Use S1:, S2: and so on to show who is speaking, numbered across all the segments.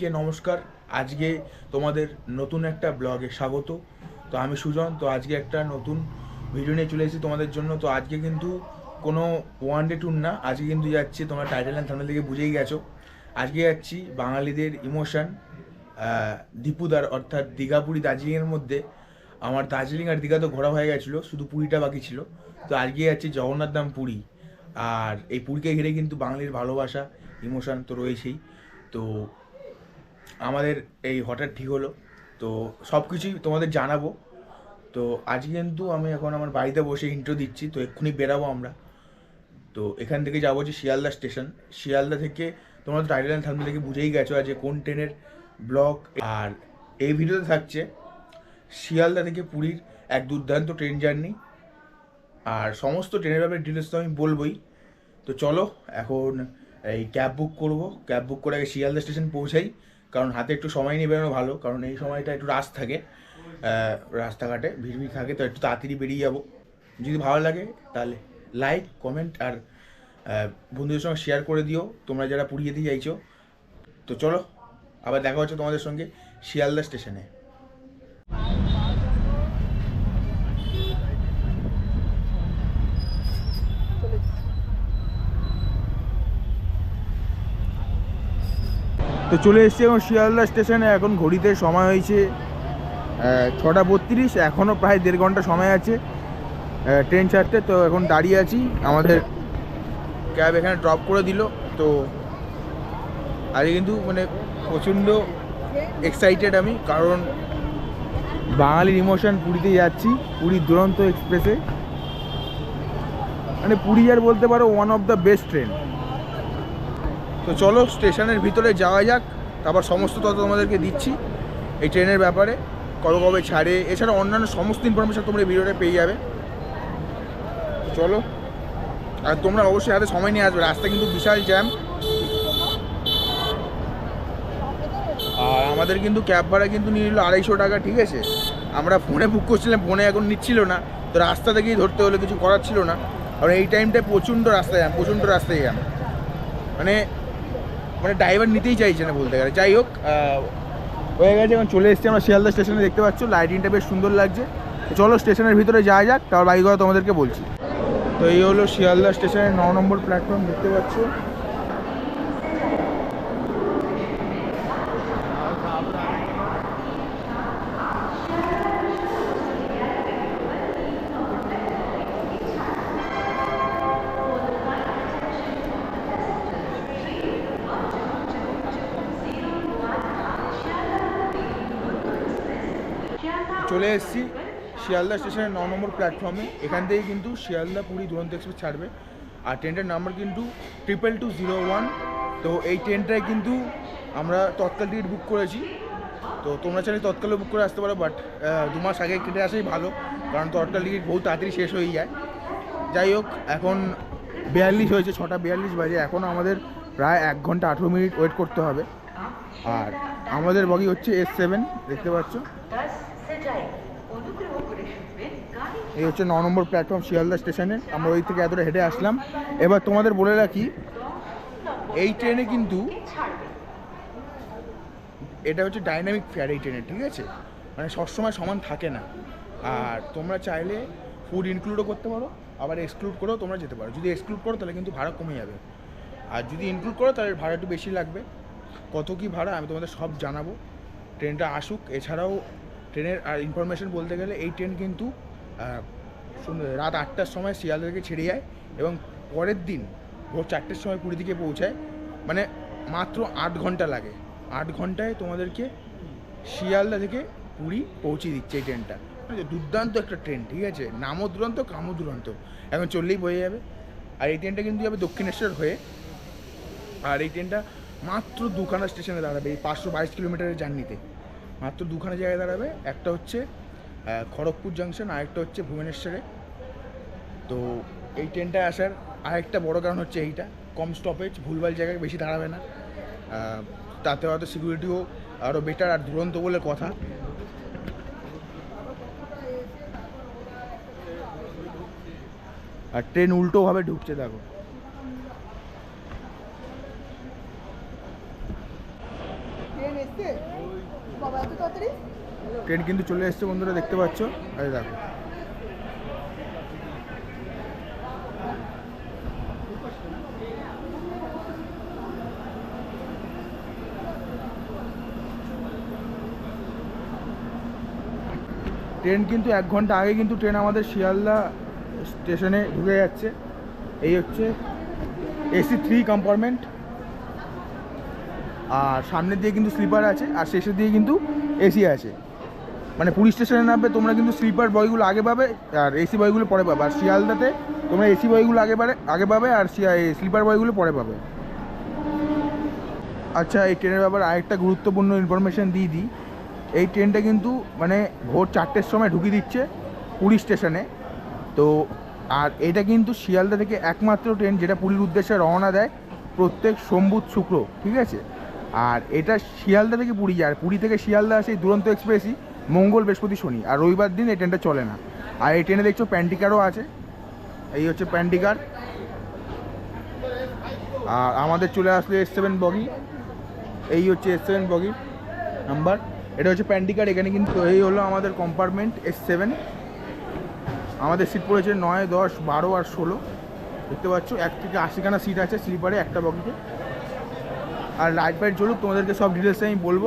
S1: সবাইকে নমস্কার। আজকে তোমাদের নতুন একটা ব্লগে স্বাগত। তো আমি সুজন, তো আজকে একটা নতুন ভিডিও নিয়ে চলে এসেছি তোমাদের জন্য। তো আজকে কিন্তু কোনো ওয়ান ডে ট্যুর না, আজকে কিন্তু যাচ্ছি তোমরা টাইটেল অ্যান্ড থামনেল থেকে বুঝেই গেছো। আজকে যাচ্ছি বাঙালিদের ইমোশন দীপুদার অর্থাৎ দীঘা পুরী দার্জিলিংয়ের মধ্যে। আমার দার্জিলিং আর দীঘা তো ঘোরা হয়ে গেছিল, শুধু পুরীটা বাকি ছিল। তো আজকে যাচ্ছি জগন্নাথ ধাম পুরী। আর এই পুরীকে ঘিরে কিন্তু বাঙালির ভালোবাসা ইমোশন তো রয়েছেই। তো আমাদের এই হঠাৎ ঠিক হলো। তো সব কিছুই তোমাদের জানাব। তো আজকে কিন্তু আমি এখন আমার বাড়িতে বসে ইন্ট্রো দিচ্ছি, তো এক্ষুনি বেরাবো আমরা। তো এখান থেকে যাব যে শিয়ালদা স্টেশন। শিয়ালদা থেকে তোমরা তো টাইটেল অ্যান্ড থাম্বনেল থেকে বুঝেই গেছো আজকে কোন ট্রেনের ব্লক আর এই ভিডিওতে থাকছে শিয়ালদা থেকে পুরীর এক দুর্দান্ত ট্রেন জার্নি। আর সমস্ত ট্রেনের ব্যাপারে ডিটেলস তো আমি বলবোই। তো চলো এখন এই ক্যাব বুক করব। ক্যাব বুক করে আগে শিয়ালদা স্টেশন পৌঁছাই। কারণ হাতে একটু সময় নিয়ে বেরোনো ভালো, কারণ এই সময়টা একটু রাস থাকে রাস্তাঘাটে ভিড় ভিড় থাকে, তো একটু তাড়াতাড়ি বেরিয়ে যাব। যদি ভালো লাগে, তাহলে লাইক কমেন্ট আর বন্ধুদের সঙ্গে শেয়ার করে দিও, তোমরা যারা পুড়িয়ে দিয়ে চাইছো। তো চলো, আবার দেখা হচ্ছে তোমাদের সঙ্গে শিয়ালদা স্টেশনে। তো চলে এসেছি এখন শিয়ালদা স্টেশনে, এখন ঘড়িতে সময় হয়েছে ছটা বত্রিশ এখনও প্রায় দেড় ঘণ্টা সময় আছে ট্রেন ছাড়তে, তো এখন দাঁড়িয়ে আছি, আমাদের ক্যাব এখানে ড্রপ করে দিল, তো আজকে কিন্তু মানে প্রচণ্ড এক্সাইটেড আমি, কারণ বাঙালির ইমোশন পুরীতে যাচ্ছি পুরীর দুরন্ত এক্সপ্রেসে মানে পুরী আর বলতে পারো one of the best train তো চলো স্টেশনের ভিতরে যাওয়া যাক, তারপর সমস্ত তথ্য তোমাদেরকে দিচ্ছি এই ট্রেনের ব্যাপারে, কবে কবে ছাড়ে, এছাড়া অন্যান্য সমস্ত ইনফরমেশন তোমরা ভিডিওটা পেয়ে যাবে। চলো, আর তোমরা অবশ্যই হাতে সময় নিয়ে আসবে, রাস্তা কিন্তু বিশাল জ্যাম আর আমাদের কিন্তু ক্যাব ভাড়া কিন্তু নিয়ে নিল আড়াইশো টাকা, ঠিক আছে? আমরা ফোনে বুক করছিলাম ফোনে এখন নিচ্ছিল না, তো রাস্তা থেকেই ধরতে হলে, কিছু করার ছিল না। কারণ এই টাইমটায় প্রচণ্ড রাস্তায় জ্যাম প্রচণ্ড রাস্তায় জ্যাম মানে মানে ড্রাইভার নিতেই চাইছে না বলতে গেলে। যাই হোক হয়ে গেছে এখন চলে এসেছি আমরা শিয়ালদা স্টেশনে, দেখতে পাচ্ছ লাইটিংটা বেশ সুন্দর লাগছে। চলো স্টেশনের ভিতরে যাওয়া যাক, তারপর বাইক তোমাদেরকে বলছি। তো এই হলো শিয়ালদা স্টেশনের ন নম্বর প্ল্যাটফর্ম দেখতে পাচ্ছ। চলে এসেছি শিয়ালদা স্টেশনের ন নম্বর প্ল্যাটফর্মে। এখান থেকে কিন্তু শিয়ালদা পুরী দুরন্ত এক্সপ্রেস ছাড়বে। আর ট্রেনটার নাম্বার কিন্তু ট্রিপল টু জিরো ওয়ান তো এই ট্রেনটায় কিন্তু আমরা তৎকাল টিকিট বুক করেছি। তো তোমরা চাইলে তৎকালে বুক করে আসতে পারো বাট দু মাস আগে কেটে আসাই ভালো। কারণ তৎকাল টিকিট বহু তাড়াতাড়ি শেষ হয়ে যায়। যাই হোক, এখন বিয়াল্লিশ হয়েছে, ছটা বিয়াল্লিশ বাজে। এখনও আমাদের প্রায় এক ঘণ্টা আঠেরো মিনিট ওয়েট করতে হবে। আর আমাদের বগি হচ্ছে এস সেভেন দেখতে পাচ্ছ? এই হচ্ছে ন নম্বর প্ল্যাটফর্ম শিয়ালদা স্টেশনে আমরা ওই থেকে এতটা হেঁটে আসলাম। এবার তোমাদের বলে রাখি, এই ট্রেনে কিন্তু এটা হচ্ছে ডাইনামিক ফেয়ার এই ট্রেনে ঠিক আছে? মানে সবসময় সমান থাকে না। আর তোমরা চাইলে ফুড ইনক্লুডও করতে পারো, আবার এক্সক্লুড করেও তোমরা যেতে পারো। যদি এক্সক্লুড করো, তাহলে কিন্তু ভাড়া কমে যাবে। আর যদি ইনক্লুড করো, তাহলে ভাড়া একটু বেশি লাগবে। কত কি ভাড়া, আমি তোমাদের সব জানাব। ট্রেনটা আসুক, এছাড়াও ট্রেনের, আর ইনফরমেশন বলতে গেলে এই ট্রেন কিন্তু রাত আটটার সময় শিয়ালদা থেকে ছেড়ে যায় এবং পরের দিন ভোর চারটের সময় পুরী দিকে পৌঁছায়। মানে মাত্র আট ঘণ্টা লাগে। আট ঘন্টায় তোমাদেরকে শিয়ালদা থেকে পুরী পৌঁছে দিচ্ছে এই ট্রেনটা। দুর্দান্ত একটা ট্রেন, ঠিক আছে? নামও দুরন্ত, কামও দুরন্ত। এখন চললেই বয়ে যাবে। আর এই ট্রেনটা কিন্তু যাবে দক্ষিণেশ্বর হয়ে। আর এই ট্রেনটা মাত্র দুখানা স্টেশনে দাঁড়াবে, এই পাঁচশো বাইশ কিলোমিটারের জার্নিতে। মাত্র দুখানা জায়গায় দাঁড়াবে। একটা হচ্ছে খড়গপুর জাংশন আর একটা হচ্ছে ভুবনেশ্বরে। তো এই ট্রেনটায় আসার আরেকটা বড় কারণ হচ্ছে এইটা। কম স্টপেজ ভুলভাল জায়গায় বেশি দাঁড়াবে না। তাতে হয়তো সিকিউরিটিও আরও বেটার আর দুরন্ত বলে কথা। আর ট্রেন উল্টোভাবে ঢুকছে, দেখো। ট্রেন কিন্তু চলে এসছে বন্ধুরা, দেখতে পাচ্ছ? আরে দেখো। ট্রেন কিন্তু এক ঘণ্টা আগে কিন্তু ট্রেন আমাদের শিয়ালদা স্টেশনে ঢুকে যাচ্ছে। এই হচ্ছে এসি থ্রি কম্পার্টমেন্ট আর সামনের দিয়ে কিন্তু স্লিপার আছে, আর শেষের দিয়ে কিন্তু এসি আছে। মানে পুলিশ স্টেশনে নামবে, তোমরা কিন্তু স্লিপার বইগুলো আগে পাবে, আর এসি বইগুলো পরে পাবে। আর শিয়ালদাতে তোমরা এসি বইগুলো আগে পাবে আগে পাবে, আর স্লিপার বইগুলো পরে পাবে। আচ্ছা এই ট্রেনের ব্যাপারে আরেকটা গুরুত্বপূর্ণ ইনফরমেশান দিয়ে দিই। এই ট্রেনটা কিন্তু মানে ভোর চারটের সময় ঢুকিয়ে দিচ্ছে পুরী স্টেশনে। তো, আর এটা কিন্তু শিয়ালদা থেকে একমাত্র ট্রেন যেটা পুরীর উদ্দেশ্যে রওনা দেয় প্রত্যেক সোমবুধ শুক্র, ঠিক আছে? আর এটা শিয়ালদা থেকে পুরী যায়। পুরী থেকে শিয়ালদা আসে দুরন্ত এক্সপ্রেসই মঙ্গল বৃহস্পতি শনি। আর রবিবার দিন এই ট্রেনটা চলে না। আর এই ট্রেনে দেখছ প্যান্টিকারও আছে। এই হচ্ছে প্যান্টিকার আর আমাদের চলে আসলো এস সেভেন বগি। এই হচ্ছে এস সেভেন বগি নাম্বার এটা হচ্ছে প্যান্টিকার এখানে কিন্তু এই হলো আমাদের কম্পার্টমেন্ট এস সেভেন আমাদের সিট পড়েছে নয়, দশ, বারো আর ষোলো। দেখতে পাচ্ছ, এক থেকে আশিখানা সিট আছে স্লিপারে একটা বগিতে। আর লাইট ফাইট চলুক, তোমাদেরকে সব ডিটেলসে আমি বলব।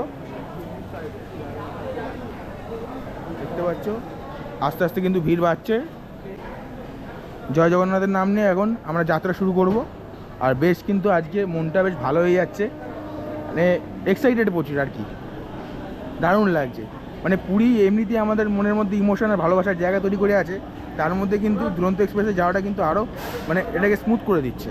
S1: দেখতে পাচ্ছ? আস্তে আস্তে কিন্তু ভিড় বাড়ছে। জয় জগন্নাথের নাম নিয়ে এখন আমরা যাত্রা শুরু করব। আর বেশ কিন্তু আজকে মনটা বেশ ভালো হয়ে যাচ্ছে। মানে এক্সাইটেড প্রচুর আর কি। দারুণ লাগছে। মানে পুরী এমনিতেই আমাদের মনের মধ্যে ইমোশন আর ভালোবাসার জায়গা তৈরি করে আছে। তার মধ্যে কিন্তু দুরন্ত এক্সপ্রেসে যাওয়াটা কিন্তু আরও মানে এটাকে স্মুথ করে দিচ্ছে।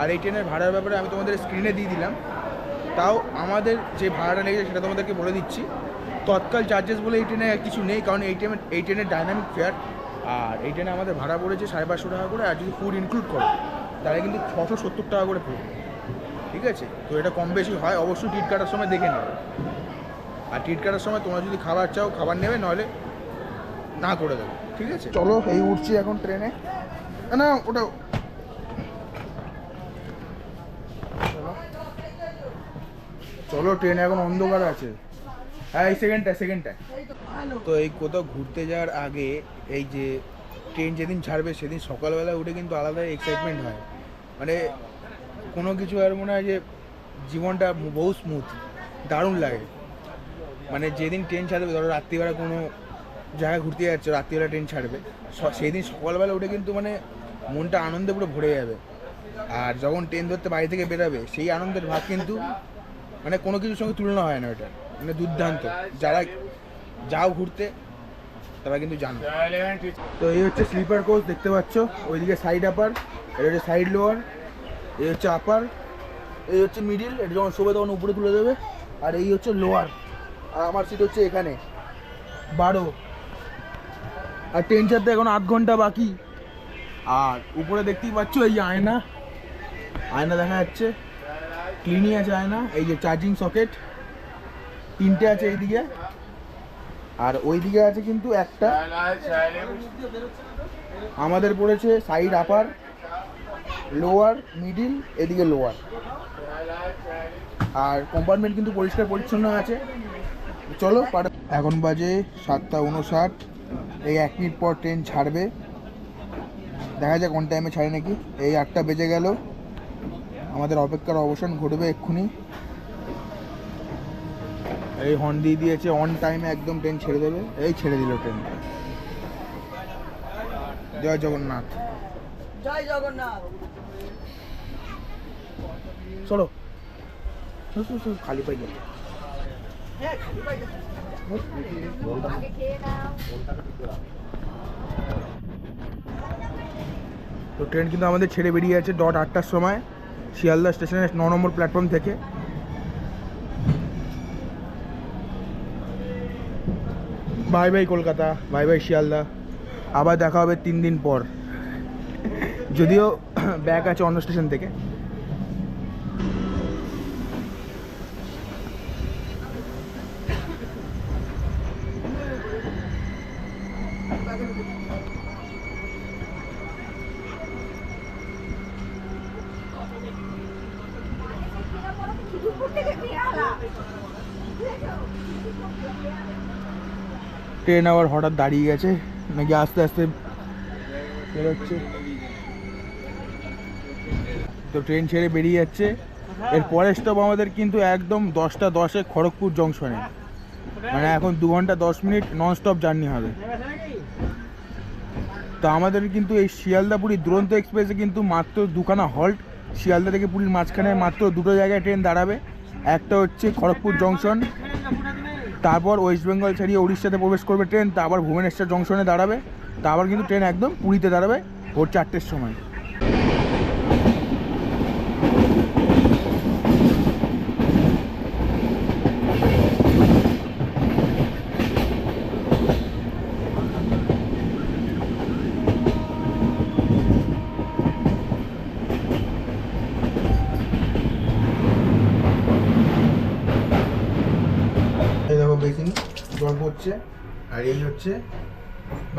S1: আর এই ট্রেনের ভাড়ার ব্যাপারে আমি তোমাদের স্ক্রিনে দিয়ে দিলাম। তাও আমাদের যে ভাড়াটা লেগেছে সেটা তোমাদেরকে বলে দিচ্ছি। তৎকাল চার্জেস বলে এই ট্রেনে কিছু নেই, কারণ এই ট্রেনের এই ট্রেনের ডাইনামিক ফেয়ার আর এই ট্রেনে আমাদের ভাড়া পড়েছে সাড়ে পাঁচশো টাকা করে, আর যদি ফুড ইনক্লুড করো, তাহলে কিন্তু ছশো সত্তর টাকা করে পড়বে। ঠিক আছে? তো এটা কম বেশি হয়, অবশ্যই টিট কাটার সময় দেখে নেবে। আর টিট কাটার সময় তোমরা যদি খাবার চাও, খাবার নেবে, নইলে না করে দেবে। ঠিক আছে? চলো, এই উঠছি এখন ট্রেনে। না, ওটা চলো ট্রেন এখন অন্ধকার আছে। হ্যাঁ এই সেকেন্ডটা সেকেন্ডটা তো এই কোথাও ঘুরতে যাওয়ার আগে এই যে ট্রেন যেদিন ছাড়বে সেদিন সকালবেলা উঠে কিন্তু আলাদা এক্সাইটমেন্ট হয়। মানে কোনো কিছু আর মনে হয় যে জীবনটা বহু স্মুথ দারুণ লাগে। মানে যেদিন ট্রেন ছাড়বে, ধরো রাত্রিবেলা কোনো জায়গায় ঘুরতে যাচ্ছে, রাত্রিবেলা ট্রেন ছাড়বে, স- সেদিন সকালবেলা উঠে কিন্তু মানে মনটা আনন্দে পুরো ভরে যাবে। আর যখন ট্রেন ধরতে বাড়ি থেকে বেরাবে, সেই আনন্দের ভাগ কিন্তু মানে কোনো কিছুর সঙ্গে তুলনা হয় না ওটা মানে দুর্দান্ত। যারা যাও ঘুরতে, তারা কিন্তু জানো তো এই হচ্ছে স্লিপার কোচ দেখতে পাচ্ছ। ওইদিকে সাইড আপার এটা হচ্ছে সাইড লোয়ার এই হচ্ছে আপার এই হচ্ছে মিডিল এটা যখন শোবে তখন উপরে তুলে দেবে। আর এই হচ্ছে লোয়ার আর আমার সিট হচ্ছে এখানে। বারো। আর ট্রেন ছাড়তে এখন আধ ঘণ্টা বাকি। আর উপরে দেখতেই পাচ্ছ এই আয়না। আয়না দেখা যাচ্ছে। ক্লিনই আছে আয়না এই যে চার্জিং সকেট তিনটে আছে এইদিকে। আর ওইদিকে আছে কিন্তু একটা, আমাদের পড়েছে সাইড আপার লোয়ার মিডিল এদিকে লোয়ার আর কম্পার্টমেন্ট কিন্তু পরিষ্কার পরিচ্ছন্ন আছে। চলো এখন বাজে সাতটা উনষাট, এই এক মিনিট পর ট্রেন ছাড়বে। দেখা যাক কোন টাইমে ছাড়ে নাকি। এই আটটা বেজে গেল। আমাদের অপেক্ষার অবসান ঘটবে এক্ষুনি। এই হর্ন দিয়ে দিয়েছে অন টাইমে একদম ট্রেন ছেড়ে দেবে। এই ছেড়ে দিল ট্রেন জয় জগন্নাথ।
S2: জয় জগন্নাথ।
S1: চলো খালি পাই
S2: হ্যাঁ।
S1: তো ট্রেন কিন্তু আমাদের ছেড়ে বেরিয়ে আছে ডট আটটার সময়। শিয়ালদা স্টেশনের ন নম্বর প্ল্যাটফর্ম থেকে। Bye bye Kolkata, bye bye Sealdah. আবার দেখা হবে তিন দিন পর। যদিও ব্যাগ আছে অন্য স্টেশন থেকে। ট্রেন আবার হঠাৎ দাঁড়িয়ে গেছে, নাকি আস্তে আস্তে বেরোচ্ছে। তো ট্রেন ছেড়ে বেরিয়ে যাচ্ছে। এর পরের স্টপ আমাদের কিন্তু একদম দশটা দশে খড়গপুর জংশনে মানে এখন দু ঘণ্টা দশ মিনিট নন স্টপ জার্নি হবে। তো আমাদের কিন্তু এই শিয়ালদা পুরী দুরন্ত এক্সপ্রেসে কিন্তু মাত্র দুখানা হল্ট শিয়ালদা থেকে পুরীর মাঝখানে মাত্র দুটো জায়গায় ট্রেন দাঁড়াবে। একটা হচ্ছে খড়গপুর জংশন তারপর ওয়েস্ট বেঙ্গল ছাড়িয়ে উড়িষ্যাতে প্রবেশ করবে ট্রেন তারপর ভুবনেশ্বর জংশনে দাঁড়াবে তারপর কিন্তু ট্রেন একদম পুরীতে দাঁড়াবে ভোর চারটের সময় এই দেখো বেসিন জল পড়ছে আর এই হচ্ছে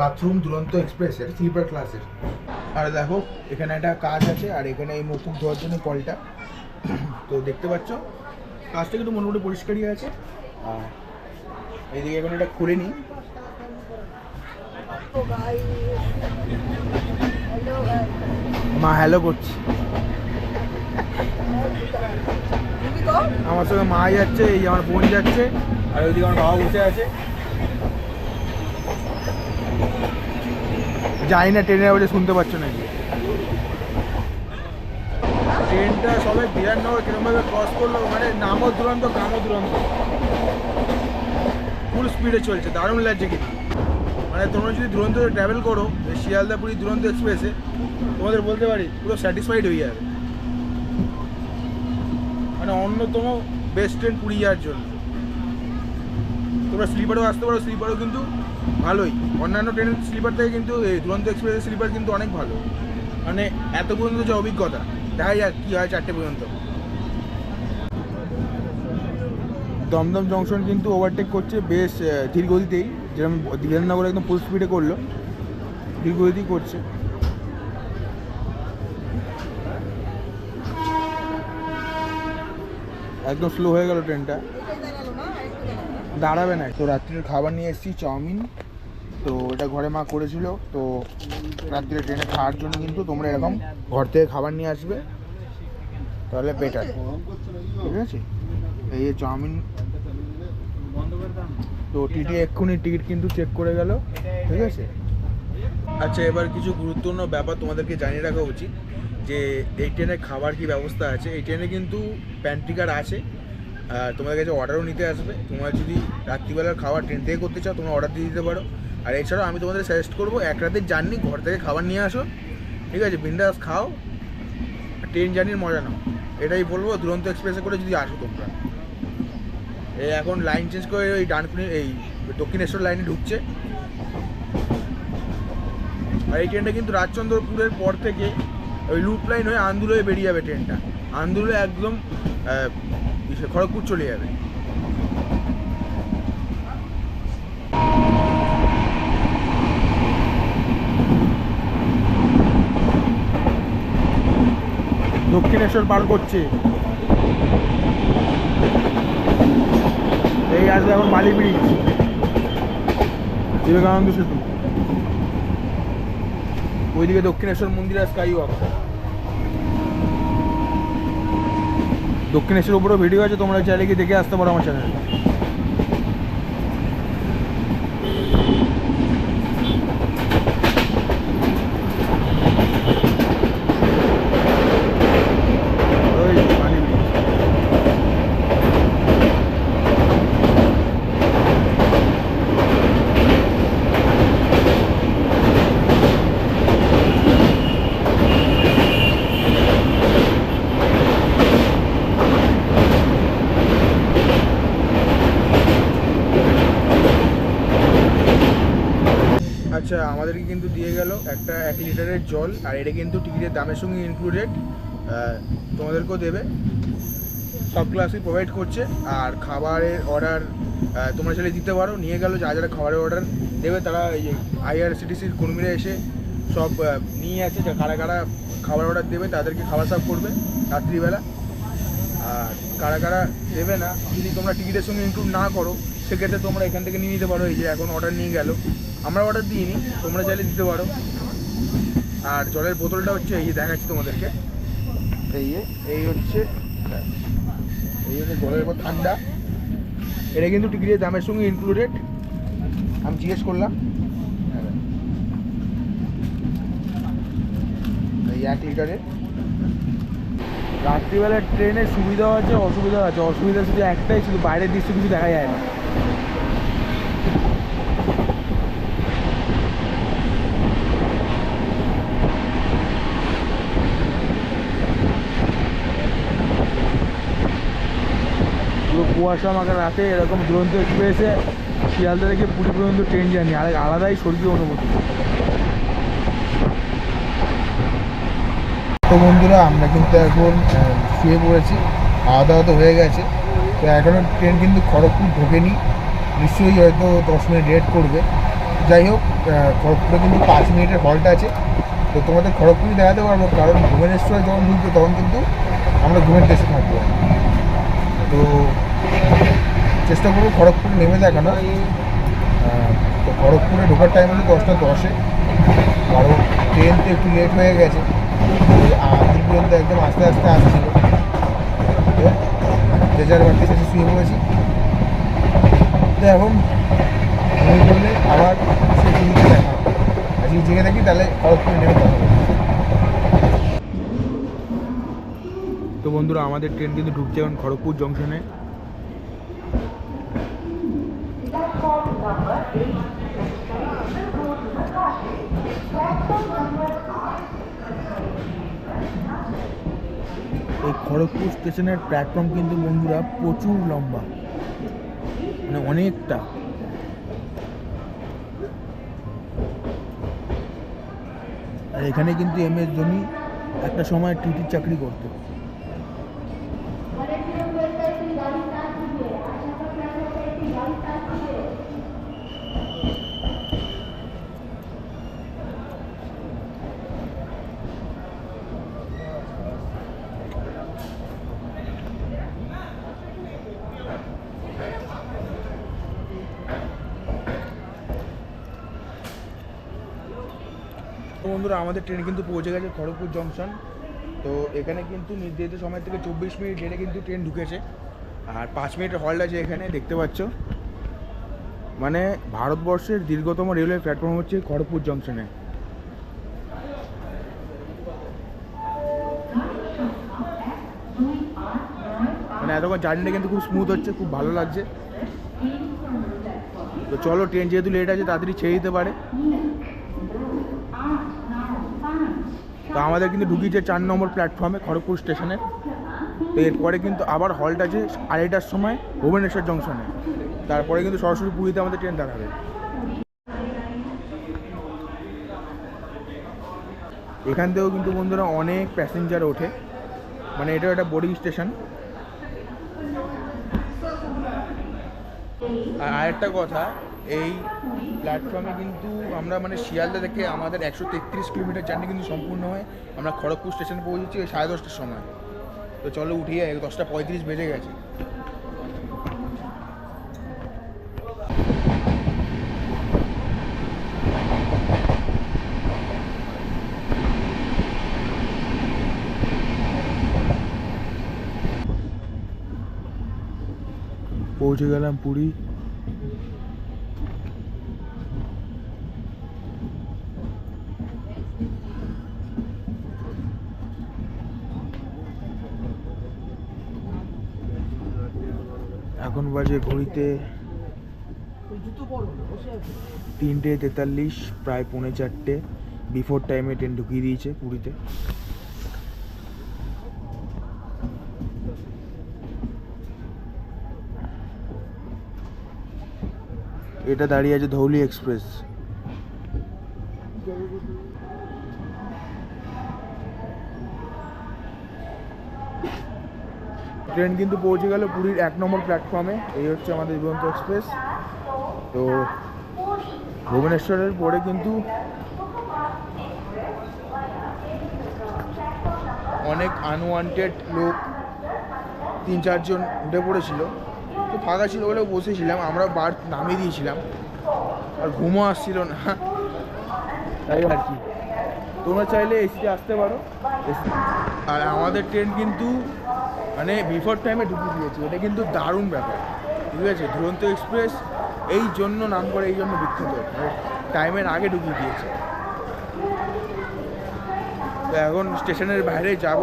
S1: বাথরুম দুরন্ত এক্সপ্রেসের স্লিপার ক্লাসের আর দেখো এখানে একটা কাজ আছে আর এখানে এই মুখ ধোয়ার জন্য কলটা। তো দেখতে পাচ্ছ কাজটা কিন্তু মোটামুটি পরিষ্কারই আছে। আর এইদিকে এখন এটা খুলে নিই। মা হ্যালো করছে। আমার সঙ্গে মা যাচ্ছে এই আমার বোন যাচ্ছে আর ওইদিকে আমার বাবা বসে আছে। জানি না, ট্রেনের আওয়াজে শুনতে পাচ্ছ নাকি? ট্রেনটা সবাই বিরাননগর কিরমভাবে ক্রস করল মানে নামও দুরন্ত, কামও দুরন্ত। ফুল স্পিডে চলছে, দারুণ লাগছে কিন্তু। মানে তোমরা যদি দুরন্ত ট্রাভেল করো শিয়ালদা পুরী দুরন্ত এক্সপ্রেসে তোমাদের বলতে পারি, পুরো স্যাটিসফাইড হয়ে যাবে। মানে অন্যতম বেস্ট ট্রেন পুরী যাওয়ার জন্য। তোমরা স্লিপারেও আসতে পারো স্লিপারও কিন্তু ভালোই। অন্যান্য ট্রেনের স্লিপার থেকে কিন্তু দুরন্ত এক্সপ্রেসের স্লিপার কিন্তু অনেক ভালো। মানে এত পর্যন্ত যে অভিজ্ঞতা। দেখা যাক কী হয় চারটে পর্যন্ত। দমদম জংশন কিন্তু ওভারটেক করছে বেশ ধীর গতিতেই। যেরকম বিধাননগর একদম ফুল স্পিডে করল। ধীর গতিতেই করছে। একদম স্লো হয়ে গেল ট্রেনটা দাঁড়াবে না। তো রাত্রির খাবার নিয়ে এসেছি, চাউমিন। তো এটা ঘরে মা করেছিল, তো রাত্রিরে ট্রেনে খাওয়ার জন্য কিন্তু তোমরা এরকম ঘর থেকে খাবার নিয়ে আসবে। তাহলে বেটার ঠিক আছে? এই চাউমিন। তো টিটি এক্ষুনি টিকিট কিন্তু চেক করে গেল। ঠিক আছে? আচ্ছা এবার কিছু গুরুত্বপূর্ণ ব্যাপার তোমাদেরকে জানিয়ে রাখা উচিত, যে এই ট্রেনে খাবার কি ব্যবস্থা আছে? এই ট্রেনে কিন্তু প্যান্ট্রিকার আছে। আর তোমাদের কাছে অর্ডারও নিতে আসবে। তোমরা যদি রাত্রিবেলার খাবার ট্রেন থেকে করতে চাও, তোমরা অর্ডার দিয়ে দিতে পারো। আর এছাড়াও আমি তোমাদের সাজেস্ট করব, এক রাতের জার্নি ঘর থেকে খাবার নিয়ে আসো। ঠিক আছে? বিন্দাস খাও। ট্রেন জার্নির মজা নাও। এটাই বলব, দুরন্ত এক্সপ্রেসে করে যদি আসো তোমরা। এই এখন লাইন চেঞ্জ করে ওই ডানকুনি, এই দক্ষিণেশ্বর লাইনে ঢুকছে। আর এই ট্রেনটা কিন্তু রাজচন্দ্রপুরের পর থেকে ওই লুপ লাইন হয়ে আন্দুল হয়ে বেরিয়ে যাবে ট্রেনটা আন্দুলে একদম খড়গপুর চলে যাবে। দক্ষিণেশ্বর পার করছে। এই আসবে এখন মালি ব্রিজ বিবেকানন্দ সেতু। ওইদিকে দক্ষিণেশ্বর মন্দির আর স্কাই দক্ষিণেশ্বর উপরেও ভিডিও আছে তোমরা চাইলে কি দেখে আসতে পারো আমার চ্যানেলে ওই মালি ব্রিজ আচ্ছা আমাদেরকে কিন্তু দিয়ে গেল একটা এক লিটারের জল, আর এটা কিন্তু টিকিটের দামের সঙ্গে ইনক্লুডেড তোমাদেরকেও দেবে। সব ক্লাসই প্রোভাইড করছে, আর খাবারের অর্ডার তোমরা চাইলে দিতে পারো। নিয়ে গেলো যা যারা খাবারের অর্ডার দেবে, তারা এই আইআরসিটিসির কর্মীরা এসে সব নিয়ে আছে, যা কারা কারা খাবার অর্ডার দেবে, তাদেরকে খাবার সার্ভ করবে রাত্রিবেলা। আর কারা কারা দেবে না, যদি তোমরা টিকিটের সঙ্গে ইনক্লুড না করো, সেক্ষেত্রে তোমরা এখান থেকে নিয়ে নিতে পারো। এই যে এখন অর্ডার নিয়ে গেল। আমরা অর্ডার দিইনি, তোমরা চাইলে দিতে পারো। আর জলের বোতলটা হচ্ছে এই যে দেখাচ্ছি তোমাদেরকে। এই এই হচ্ছে এই হচ্ছে জলের বোতল, ঠান্ডা। এটা কিন্তু টিকিটের দামের সঙ্গে ইনক্লুডেড আমি জিজ্ঞেস করলাম। এই এক লিটারের। রাত্রিবেলার ট্রেনের সুবিধা আছে অসুবিধা আছে। অসুবিধা শুধু একটাই, শুধু বাইরের দৃশ্য কিছু দেখা যায় না পুরো কুয়াশা মাখা রাতে এরকম দুরন্ত এক্সপ্রেসে শিয়ালদা থেকে পুরী পর্যন্ত ট্রেন জার্নি আর আলাদাই স্বর্গীয় অনুভূতি। তো বন্ধুরা, আমরা কিন্তু এখন শুয়ে পড়েছি। খাওয়া দাওয়া তো হয়ে গেছে। তো এখনও ট্রেন কিন্তু খড়গপুর ঢোকেনি। নিশ্চয়ই হয়তো দশ মিনিট লেট করবে। যাই হোক খড়গপুরে কিন্তু পাঁচ মিনিটের হল্ট আছে। তো তোমাদের খড়গপুরই দেখাতে পারব। কারণ ভুবনেশ্বরে যখন ঢুকবে, তখন কিন্তু আমরা ঘুমের দেশে থাকব। তো চেষ্টা করব খড়গপুরে নেমে দেখানো। তো খড়গপুরে ঢোকার টাইম হচ্ছে দশটা দশে। কারণ ট্রেন তো একটু লেট হয়ে গেছে। আমাদের পর্যন্ত একদম আস্তে আস্তে আসছিল। যে যার বাড়িতে শেষে শুয়ে পড়েছি। তো এখন ঘুমিয়ে পড়লে আবার সে টিভিতে দেখা। আর যদি জেগে থাকি তাহলে খড়গপুরে নেমে কথা তো বন্ধুরা, আমাদের ট্রেন কিন্তু ঢুকছে এখন খড়গপুর জংশনে এই খড়গপুর স্টেশনের প্ল্যাটফর্ম কিন্তু বন্ধুরা প্রচুর লম্বা। মানে অনেকটা। আর এখানে কিন্তু এম এস ধোনি একটা সময় টিটির চাকরি করতো। তো বন্ধুরা, আমাদের ট্রেন কিন্তু পৌঁছে গেছে খড়গপুর জংশন তো এখানে কিন্তু নির্ধারিত সময় থেকে চব্বিশ মিনিট লেটে কিন্তু ট্রেন ঢুকেছে। আর পাঁচ মিনিটের হল্ট আছে এখানে, দেখতে পাচ্ছ। মানে ভারতবর্ষের দীর্ঘতম রেলওয়ে প্ল্যাটফর্ম হচ্ছে খড়গপুর জংশনে মানে এতক্ষণ জার্নিটা কিন্তু খুব স্মুথ হচ্ছে, খুব ভালো লাগছে। তো চলো ট্রেন যেহেতু লেট আছে, তাড়াতাড়ি ছেড়ে দিতে পারে। তো আমাদের কিন্তু ঢুকিয়েছে চার নম্বর প্ল্যাটফর্মে খড়গপুর স্টেশনে তো এরপরে কিন্তু আবার হল্ট আছে আড়াইটার সময় ভুবনেশ্বর জংশনে তারপরে কিন্তু সরাসরি পুরীতে আমাদের ট্রেন দাঁড়াবে। এখান থেকেও কিন্তু বন্ধুরা অনেক প্যাসেঞ্জার ওঠে। মানে এটাও একটা বোর্ডিং স্টেশন আর আরেকটা কথা এই প্ল্যাটফর্মে কিন্তু আমরা মানে শিয়ালদা থেকে আমাদের একশো তেত্রিশ কিলোমিটার জার্নি কিন্তু সম্পূর্ণ হয়। আমরা খড়গপুর স্টেশনে পৌঁছেছি ওই সাড়ে দশটার সময়। তো চলো উঠিয়ে দশটা পঁয়ত্রিশ বেজে গেছে। পৌঁছে গেলাম পুরী এখন বাজে ঘড়িতে তিনটে তেতাল্লিশ, প্রায় পৌনে চারটে বিফোর টাইমে ট্রেন ঢুকিয়ে দিয়েছে পুরীতে। এটা দাঁড়িয়ে আছে ধৌলি এক্সপ্রেস। ট্রেন কিন্তু পৌঁছে গেল পুরীর এক নম্বর প্ল্যাটফর্মে, এই হচ্ছে আমাদের দুরন্ত এক্সপ্রেস। তো ভুবনেশ্বরের পরে কিন্তু অনেক আনওয়ান্টেড লোক, তিন চারজন উঠে পড়েছিল। তো ফাঁকা ছিল বলে বসেছিলাম, আমরা বার নামিয়ে দিয়েছিলাম। আর ঘুমও আসছিল না। তাই আর কি। তোমরা চাইলে এসিতে আসতে পারো। আর আমাদের ট্রেন কিন্তু মানে বিফোর টাইমে ঢুকে দিয়েছে। এটা কিন্তু দারুণ ব্যাপার। ঠিক আছে? দুরন্ত এক্সপ্রেস এই জন্য নাম করে, এই জন্য বিখ্যাত। টাইমের আগে ঢুকিয়ে দিয়েছে। তো এখন স্টেশনের বাইরে যাব।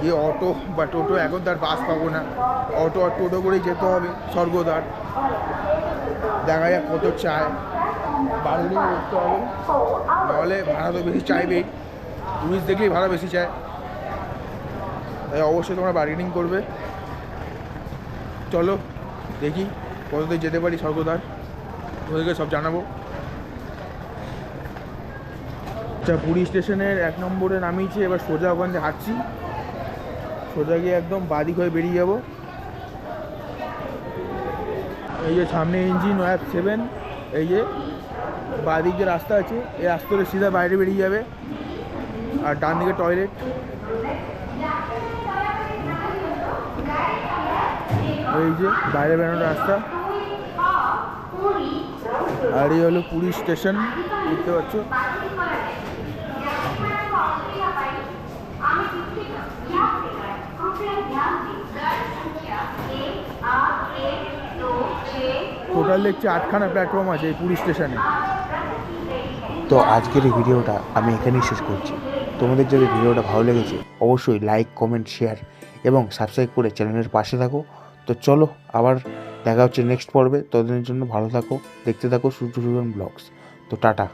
S1: গিয়ে অটো বা টোটো, এখন তার বাস পাবো না। অটো আর টোটো করেই যেতে হবে, স্বর্গদ্বার। দেখা যাক কত চায়। বার্গেনিং করতে হবে। নাহলে ভাড়া তো বেশি চাইবেই। টুরিস্ট দেখলেই ভাড়া বেশি চায়। তাই অবশ্যই তোমরা বার্গেনিং করবে। চলো, দেখি কতদূর যেতে পারি স্বর্গদ্বার ওদেরকে সব জানাব। আচ্ছা পুরী স্টেশনের এক নম্বরে নামিয়েছি, এবার সোজা ওখান থেকে হাঁটছি। সোজা গিয়ে একদম বাদিক হয়ে বেরিয়ে যাব। এই যে সামনে ইঞ্জিন ওয়াপ সেভেন এই যে বাদিক যে রাস্তা আছে, এই রাস্তা সিধা বাইরে বেরিয়ে যাবে। আর ডান দিকে টয়লেট এই যে বাইরে বেরোনোর রাস্তা। আর এই হলো পুরী স্টেশন, দেখতে পাচ্ছ? টোটাল দেখছি আটখানা প্ল্যাটফর্ম আছে এই পুরী স্টেশনে।
S3: তো আজকের এই ভিডিওটা আমি এখানেই শেষ করছি। তোমাদের যদি ভিডিওটা ভালো লেগেছে, অবশ্যই লাইক কমেন্ট শেয়ার এবং সাবস্ক্রাইব করে চ্যানেলের পাশে থাকো। তো চলো, আবার দেখা হচ্ছে নেক্সট পর্বে। ততদিনের জন্য ভালো থাকো, দেখতে থাকো সূর্য ব্লগস তো টাটা।